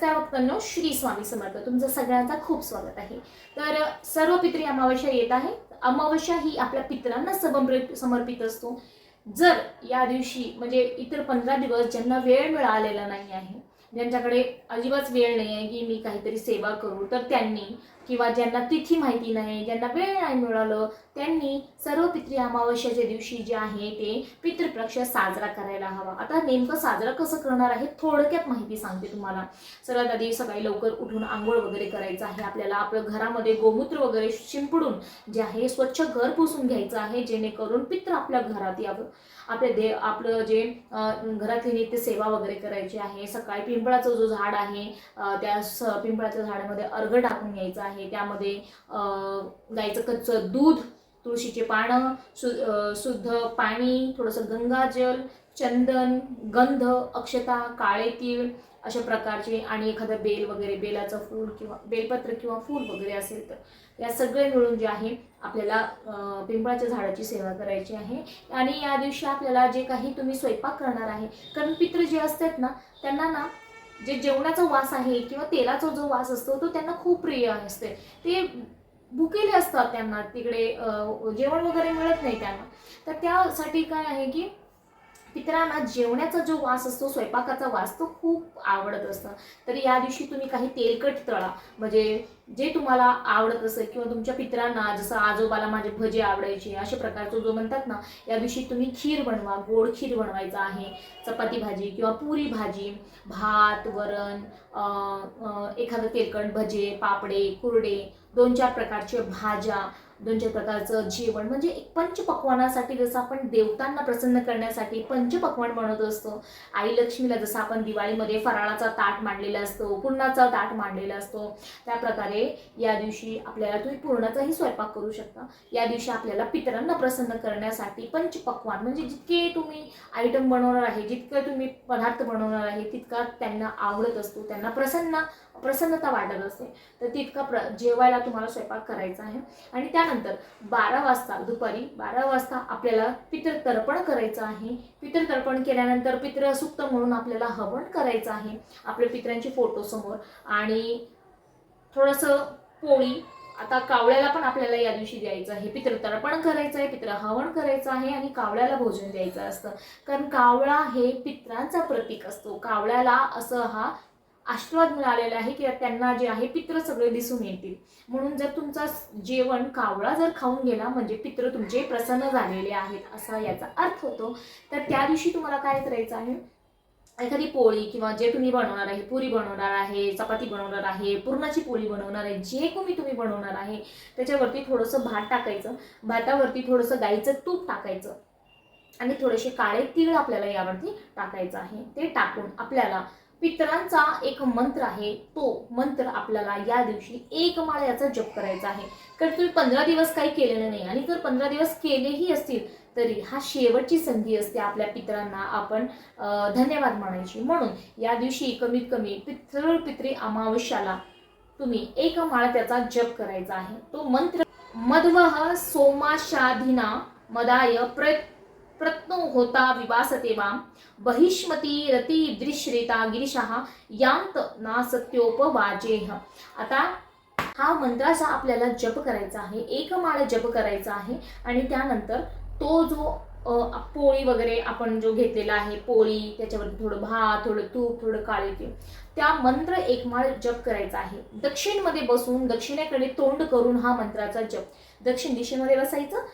नमस्कार भक्तांनो श्री स्वामी समर्थ. तुमचं सगळ्यांचा खूप स्वागत आहे. तर सर्व पितरी अमावस्या येत आहे. अमावस्या ही आपल्या पितरांना समर्पित समर्पित असतो. जर या दिवशी म्हणजे इतर पंधरा दिवस ज्यांना वेळ मिळालेला नाही आहे ज्यांच्याकडे अजिबात वेळ नाही आहे की मी काहीतरी सेवा करू तर त्यांनी किंवा ज्यांना तिथी माहिती नाही ज्यांना वेळ नाही मिळालं त्यांनी सर्व पितृ अमावस्याच्या दिवशी जे आहे ते पितृपक्ष साजरा करायला हवा. आता नेमकं साजरा कसं करणार आहे थोडक्यात माहिती सांगते तुम्हाला. सर्वात आधी सकाळी लवकर उठून आंघोळ वगैरे करायचं आहे. आपल्याला आपलं घरामध्ये गोमूत्र वगैरे शिंपडून जे आहे स्वच्छ घर पुसून घ्यायचं आहे जेणेकरून पित्र आपल्या घरात यावं. आपले दे आपलं जे घरातली नित्य सेवा वगैरे करायची आहे सकाळी पिंपळाचं जो झाड आहे त्या स पिंपळाच्या झाडामध्ये अर्घ टाकून घ्यायचं आहे. त्यामध्ये गाईचं कच्चं दूध तुळशीचे पानं शु शुद्ध पाणी थोडंसं गंगाजल चंदन गंध अक्षता काळे तीळ अशा प्रकारचे आणि एखादं बेल वगैरे बेलाचं फूल किंवा बेलपत्र किंवा फूल वगैरे असेल तर या सगळे मिळून जे आहे आपल्याला पिंपळाच्या झाडाची सेवा करायची आहे. आणि या दिवशी आपल्याला जे काही तुम्ही स्वयंपाक करणार आहे कारण पित्र जे असतात ना त्यांना ना जे जेवणाचा वास आहे किंवा तेलाचा जो वास असतो तो त्यांना खूप प्रिय असते. ते भुकेले असतात त्यांना तिकडे जेवण वगैरे मिळत नाही त्यांना. तर त्यासाठी काय आहे की पितरांना जेवणाचा जो वास असतो स्वयंपाकाचा वास तो खूप आवडत असतं. तर या दिवशी तुम्ही काही तेलकट तळा म्हणजे जे तुम्हाला आवडत असेल किंवा तुमच्या पितरांना जसं आजोबाला माझे भजे आवडायचे अशा प्रकारचं जो म्हणतात ना या दिवशी तुम्ही खीर बनवा गोड खीर बनवायचं आहे. चपाती भाजी किंवा पुरी भाजी भात वरण एखादं तेलकट भजे पापडे कुरडे दोन चार प्रकारचे भाज्या दोन चार प्रकारचं जेवण. म्हणजे एक पंचपक्वानासाठी जसं आपण देवतांना प्रसन्न करण्यासाठी पंचपक्वान बनवत असतो. आई लक्ष्मीला जसं आपण दिवाळीमध्ये फराळाचा ताट मांडलेला असतो पुरणाचा ताट मांडलेला असतो त्या आहे. या दिवशी आपल्याला तुम्ही पूर्णाचाही स्वयंपाक करू शकता. या दिवशी आपल्याला पितरांना प्रसन्न करण्यासाठी पंचपक्वान म्हणजे जितके तुम्ही आयटम बनवणार आहे जितके तुम्ही पदार्थ बनवणार आहे तितका त्यांना आवडत असतो. त्यांना प्रसन्न प्रसन्नता वाटत असते. तर तितका प्र जेवायला तुम्हाला स्वयंपाक करायचा आहे. आणि त्यानंतर बारा वाजता दुपारी बारा वाजता आपल्याला पितृतर्पण करायचं आहे. पितृतर्पण केल्यानंतर पितृसुक्त म्हणून आपल्याला हवन करायचं आहे. आपल्या पितरांचे फोटो समोर. आणि थोडंसं पोळी आता कावळ्याला पण आपल्याला या दिवशी द्यायचं आहे. पितृतर्पण करायचं आहे पित्र हवन करायचं आहे आणि कावळ्याला भोजन द्यायचं असतं. कारण कावळा हे पित्रांचा प्रतीक असतो. कावळ्याला असं हा आशीर्वाद मिळालेला आहे की त्यांना जे आहे पित्र सगळे दिसून येतील. म्हणून जर तुमचा जेवण कावळा जर खाऊन गेला म्हणजे पित्र तुमचे प्रसन्न झालेले आहेत असा याचा अर्थ होतो. तर त्या दिवशी तुम्हाला काय करायचं आहे? एखादी पोळी किंवा जे तुम्ही बनवणार आहे पुरी बनवणार आहे चपाती बनवणार आहे पुरणाची पोळी बनवणार आहे जे कोणी तुम्ही बनवणार आहे त्याच्यावरती थोडंसं भात टाकायचं. भातावरती थोडंसं गाईचं तूप टाकायचं. आणि थोडेसे काळे तीळ आपल्याला यावरती टाकायचं आहे. ते टाकून आपल्याला पितरांचा एक मंत्र आहे तो मंत्र आपल्याला या दिवशी एक माळ याचा जप करायचा आहे. कारण तुम्ही पंधरा दिवस काही केलेलं नाही आणि जर पंधरा दिवस केलेही असतील तरी हा शेवटची संधी असते आपल्या पितरांना आपण धन्यवाद म्हणायची. म्हणून या दिवशी कमीत कमी पितृ पितृ अमावस्याला तुम्ही एक माळ त्याचा जप करायचा आहे. तो मंत्र मध्वः सोमाशाधिना मदाय प्र प्रत्नो होता विवासते वाम बहिष्मती रती दृश्रिता गिरीशः यांत नासत्योपवाजेह आता हा मंत्राचा आपल्याला जप करायचा आहे एक माळ जप करायचा आहे आणि त्यानंतर तो जो पोळी वगैरे आपण जो घेतलेला आहे पोळी त्याच्यावर थोडं भात थोडं तूप थोडं काळे ते त्या मंत्र एक माळ जप करायचा आहे. दक्षिणमध्ये बसून दक्षिणेकडे तोंड करून हा मंत्राचा जप. दक्षिण दिशेमध्ये बसायचं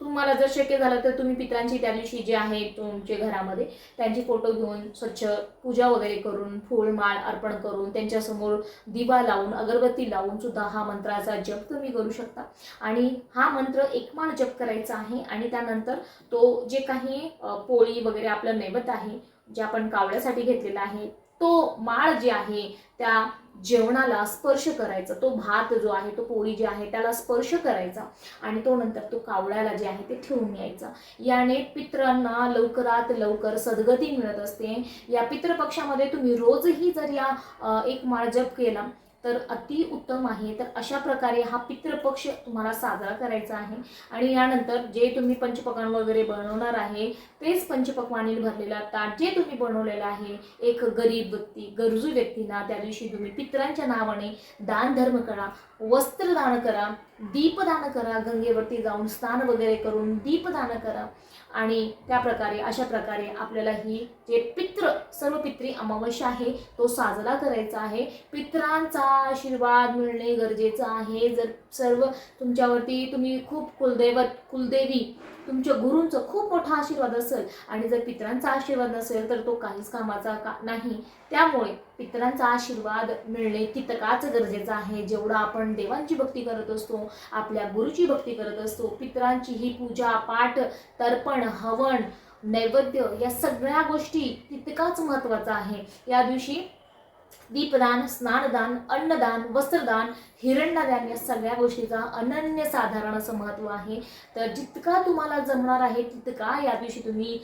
तुम्हाला जर शक्य झालं तर तुम्ही पित्रांची त्या दिवशी जे आहे तुमच्या घरामध्ये त्यांची फोटो घेऊन स्वच्छ पूजा वगैरे करून फूलमाळ अर्पण करून त्यांच्यासमोर दिवा लावून अगरबत्ती लावून सुद्धा हा मंत्राचा जप तुम्ही करू शकता. आणि हा मंत्र एकमाळ जप करायचा आहे आणि त्यानंतर तो जे काही पोळी वगैरे आपलं नैवेद्य आहे जे आपण कावळ्यासाठी घेतलेलं आहे तो माळ जे आहे त्या जेवणाला स्पर्श करायचा. तो भात जो आहे तो पोळी जी आहे त्याला स्पर्श करायचा आणि तो नंतर तो कावळ्याला जे आहे ते ठेवून यायचा. याने पित्रांना लवकरात लवकर सद्गती मिळत असते. या पितृपक्षामध्ये तुम्ही रोजही जर या एक माळ जप केला तर अति उत्तम आहे. तर अशा प्रकारे हा पितृपक्ष तुम्हाला साजरा करायचा आहे. आणि यानंतर जे तुम्ही पंचपकान वगैरे बनवणार आहे तेच पंचपक्वानी भरलेला ताट जे तुम्ही बनवलेलं आहे एक गरीब व्यक्ती गरजू व्यक्तींना त्या दिवशी तुम्ही पितरांच्या नावाने दान धर्म करा वस्त्रदान करा दीपदान करा गंगेवरती जाऊन स्नान वगैरे करून दीपदान करा. आणि त्या प्रकारे अशा प्रकारे आपल्याला ही जे पित्र सर्व पित्री अमावस्या आहे तो साजरा करायचा आहे. पित्रांचा आशीर्वाद मिळणे गरजेचं आहे. जर सर्व तुमच्यावरती तुम्ही खूप कुलदैवत कुलदेवी तुमच्या गुरूंचं खूप मोठा आशीर्वाद असेल आणि जर पित्रांचा आशीर्वाद नसेल तर तो काहीच कामाचा का नाही. त्यामुळे पित्रांचा आशीर्वाद मिळणे तितकाच गरजेचं आहे. जेवढा आपण देवांची भक्ती करत असतो आपल्या गुरुची भक्ती करत असतो पित्रांची ही पूजा पाठ तर्पण हवन नैवेद्य या सगळ्या गोष्टी तितकाच महत्त्वाचा आहे. या दिवशी दीपदान स्नानदान अन्नदान वस्त्रदान हिरण्यदान या सगळ्या गोष्टीचा अनन्य साधारण असं महत्त्व आहे. तर जितका तुम्हाला जमणार आहे तितका या दिवशी तुम्ही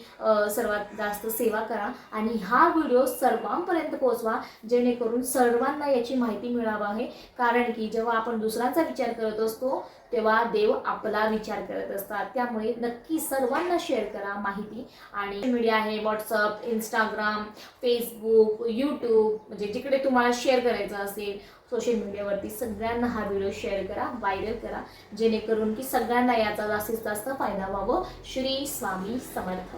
सर्वात जास्त सेवा करा आणि हा व्हिडिओ सर्वांपर्यंत पोहोचवा जेणेकरून सर्वांना याची माहिती मिळावं आहे. कारण की जेव्हा आपण दुसऱ्यांचा विचार करत असतो तेव्हा देव आपला विचार करत असतात. त्यामुळे नक्की सर्वांना शेअर करा माहिती. आणि मीडिया आहे व्हॉट्सअप इंस्टाग्राम फेसबुक यूट्यूब म्हणजे जिकडे तुम्हाला शेअर करायचं असेल सोशल मीडियावरती सगळ्यांना हा व्हिडिओ शेअर करा व्हायरल करा. जेणेकरून की सगळ्यांना याचा जास्तीत जास्त फायदा व्हावं. श्री स्वामी समर्थ.